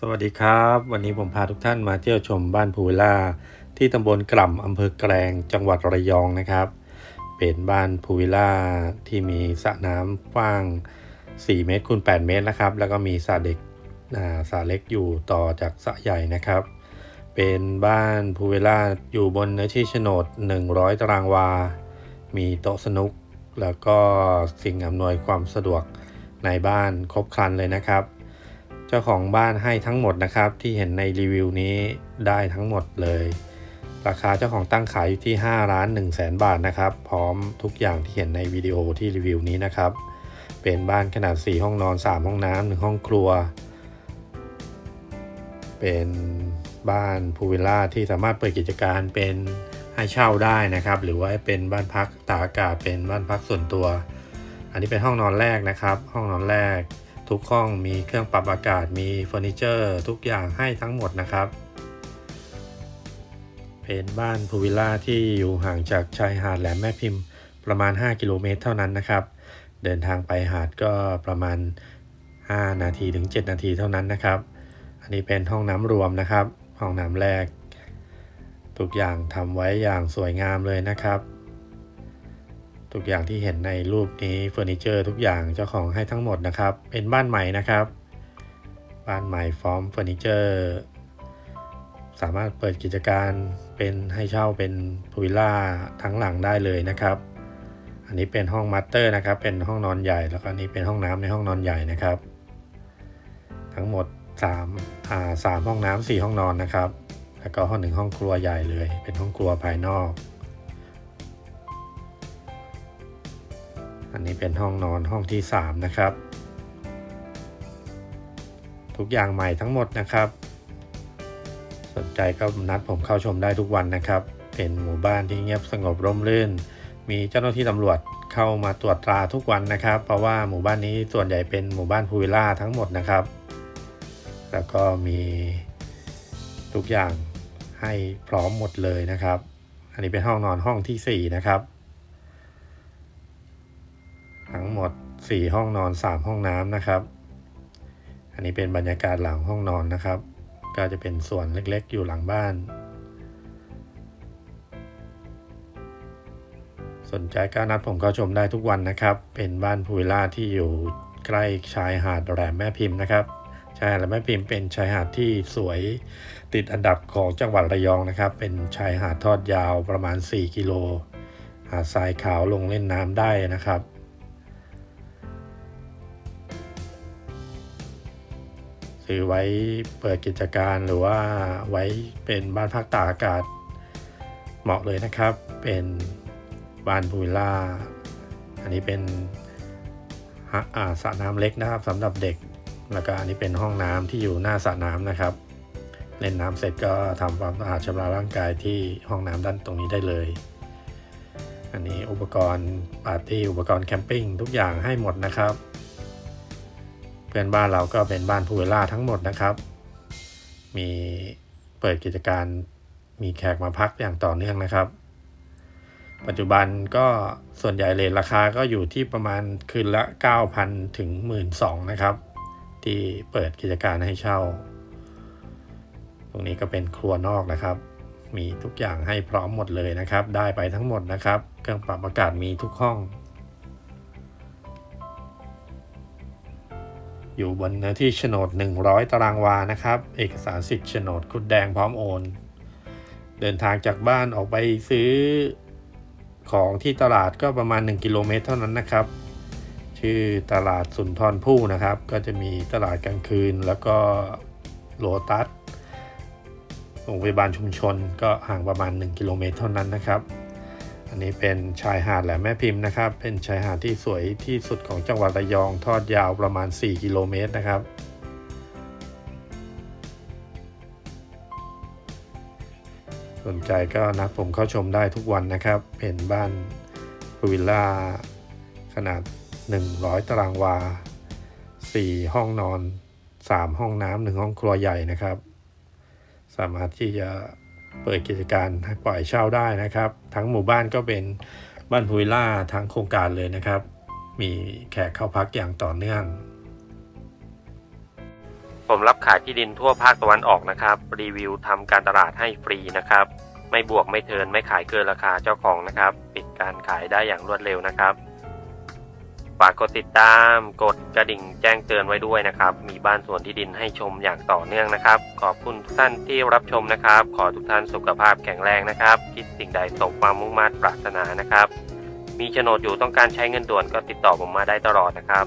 สวัสดีครับ วันนี้ผมพาทุกท่านมาเที่ยวชมบ้านภูวิลล่า ที่ตำบลกล่ำอำเภอแกลงจังหวัดระยองนะครับ เป็นบ้านภูวิลล่าที่มีสระน้ำกว้าง 4 เมตรคูณ8เมตรนะครับ แล้วก็มีสระเด็กสระเล็กอยู่ต่อจากสระใหญ่นะครับ เป็นบ้านภูวิลล่าอยู่บนเนื้อที่โฉนด 100 ตารางวา มีโต๊ะสนุก แล้วก็สิ่งอำนวยความสะดวกในบ้านครบครันเลยนะครับ เจ้าของบ้านให้ทั้งหมดนะครับ ที่เห็นในรีวิวนี้ได้ทั้งหมดเลย ราคาเจ้าของตั้งขายอยู่ที่ 5 ล้าน1แสนบาทนะครับ พร้อมทุกอย่างที่เห็นในวิดีโอที่รีวิวนี้นะครับ เป็นบ้านขนาด 4 ห้องนอน 3 ห้องน้ำหนึ่งห้องครัว เป็นบ้านพูลวิลล่าที่สามารถเปิดกิจการเป็นให้เช่าได้นะครับ หรือว่าเป็นบ้านพักตากอากาศเป็นบ้านพักส่วนตัว อันนี้เป็นห้องนอนแรกนะครับ ห้องนอนแรก ทุกห้องมีเครื่องปรับอากาศมีเฟอร์นิเจอร์ทุกอย่างให้ทั้งหมดนะครับ เป็นบ้านพูลวิลล่าที่อยู่ห่างจากชายหาดแหลมแม่พิมพ์ประมาณ 5 กิโลเมตรเท่านั้นนะครับ เดินทางไปหาดก็ประมาณ 5 นาทีถึง 7 นาทีเท่านั้นนะครับ อันนี้เป็นห้องน้ำรวมนะครับ ห้องน้ำแรก ทุกอย่างทำไว้อย่างสวยงามเลยนะครับ ทุกอย่างที่เห็นในรูปนี้เฟอร์นิเจอร์ทุกอย่างเจ้าของให้ทั้งหมดนะครับ เป็นบ้านใหม่นะครับ บ้านใหม่พร้อมเฟอร์นิเจอร์ สามารถเปิดกิจการเป็นให้เช่าเป็นพูวิลล่าทั้งหลังได้เลยนะครับ อันนี้เป็นห้องมัตเตอร์นะครับ เป็นห้องนอนใหญ่แล้วก็นนี้เป็นห้องน้ำในห้องนอนใหญ่นะครับ ทั้งหมด3อ่าสามห้องน้ำสี่ห้องนอนนะครับ แล้วก็ห้องหนึ่งห้องครัวใหญ่เลย เป็นห้องครัวภายนอก อันนี้เป็นห้องนอนห้องที่ 3 นะครับ ทุกอย่างใหม่ทั้งหมดนะครับ สนใจก็นัดผมเข้าชมได้ทุกวันนะครับ เป็นหมู่บ้านที่เงียบสงบร่มรื่น มีเจ้าหน้าที่ตำรวจเข้ามาตรวจตราทุกวันนะครับ เพราะว่าหมู่บ้านนี้ส่วนใหญ่เป็นหมู่บ้านพูวิลล่าทั้งหมดนะครับ แล้วก็มีทุกอย่างให้พร้อมหมดเลยนะครับ อันนี้เป็นห้องนอนห้องที่ 4 นะครับ ทั้งหมด 4 ห้องนอน 3 ห้องน้ำนะครับ อันนี้เป็นบรรยากาศหลังห้องนอนนะครับ ก็จะเป็นส่วนเล็กๆ อยู่หลังบ้าน สนใจก็นัดผมเข้าชมได้ทุกวันนะครับ เป็นบ้านพูวิล่าที่อยู่ใกล้ชายหาดแหลมแม่พิมพ์นะครับชายหาดแหลมแม่พิมพ์เป็นชายหาดที่สวยติดอันดับของจังหวัดระยองนะครับ เป็นชายหาดทอดยาวประมาณ 4 กิโลหาดทรายขาวลงเล่นน้ำได้นะครับ ซื้อไว้เปิดกิจการหรือว่าไว้เป็นบ้านพักตากอากาศเหมาะเลยนะครับ เป็นบ้านพูวิลล่า อันนี้เป็นสระน้ำเล็กนะครับสำหรับเด็ก แล้วก็อันนี้เป็นห้องน้ำที่อยู่หน้าสระน้ำนะครับ เล่นน้ำเสร็จก็ทำความสะอาดชำระร่างกายที่ห้องน้ำด้านตรงนี้ได้เลย อันนี้อุปกรณ์ปาร์ตี้อุปกรณ์แคมปิ้งทุกอย่างให้หมดนะครับ พื่อนบ้านเราก็เป็นบ้านพูวิลล่าทั้งหมดนะครับ มีเปิดกิจการมีแขกมาพักอย่างต่อเนื่องนะครับ ปัจจุบันก็ส่วนใหญ่เลทราคาก็อยู่ที่ประมาณคืนละ 9,000 ถึง 12,000นะครับ ที่เปิดกิจการให้เช่า ตรงนี้ก็เป็นครัวนอกนะครับ มีทุกอย่างให้พร้อมหมดเลยนะครับ ได้ไปทั้งหมดนะครับ เครื่องปรับอากาศมีทุกห้อง อยู่บนเนื้อที่โฉนด 100 ตารางวานะครับ เอกสารสิทธิ์โฉนดคุดแดงพร้อมโอน เดินทางจากบ้านออกไปซื้อของที่ตลาดก็ประมาณ 1 กิโลเมตรเท่านั้นนะครับ ชื่อตลาดสุนทรภู่นะครับ ก็จะมีตลาดกลางคืนแล้วก็โลตัสโรงพยาบาลชุมชนก็ห่างประมาณ 1 กิโลเมตรเท่านั้นนะครับ อันนี้เป็นชายหาดแหลมแม่พิมพ์นะครับ เป็นชายหาดที่สวยที่สุดของจังหวัดระยองทอดยาวประมาณ 4 กิโลเมตรนะครับ สนใจก็นัดผมเข้าชมได้ทุกวันนะครับ เป็นบ้านพูวิลล่าขนาด 100 ตารางวา 4 ห้องนอน 3 ห้องน้ำหนึ่งห้องครัวใหญ่นะครับ สามารถที่จะ เปิดกิจการปล่อยเช่าได้นะครับ ทั้งหมู่บ้านก็เป็นบ้านพูลล่าทั้งโครงการเลยนะครับ มีแขกเข้าพักอย่างต่อเนื่อง ผมรับขายที่ดินทั่วภาคตะวันออกนะครับ รีวิวทำการตลาดให้ฟรีนะครับ ไม่บวกไม่เทินไม่ขายเกินราคาเจ้าของนะครับ ปิดการขายได้อย่างรวดเร็วนะครับ ฝากกดติดตาม กดกระดิ่งแจ้งเตือนไว้ด้วยนะครับ มีบ้านสวนที่ดินให้ชมอย่างต่อเนื่องนะครับ ขอบคุณทุกท่านที่รับชมนะครับ ขอทุกท่านสุขภาพแข็งแรงนะครับ คิดสิ่งใดสมความมุ่งมั่นปรารถนานะครับ มีโฉนดอยู่ต้องการใช้เงินด่วนก็ติดต่อผมมาได้ตลอดนะครับ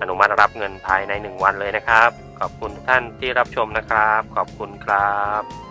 อนุมัติรับเงินภายใน 1 วันเลยนะครับ ขอบคุณทุกท่านที่รับชมนะครับ ขอบคุณครับ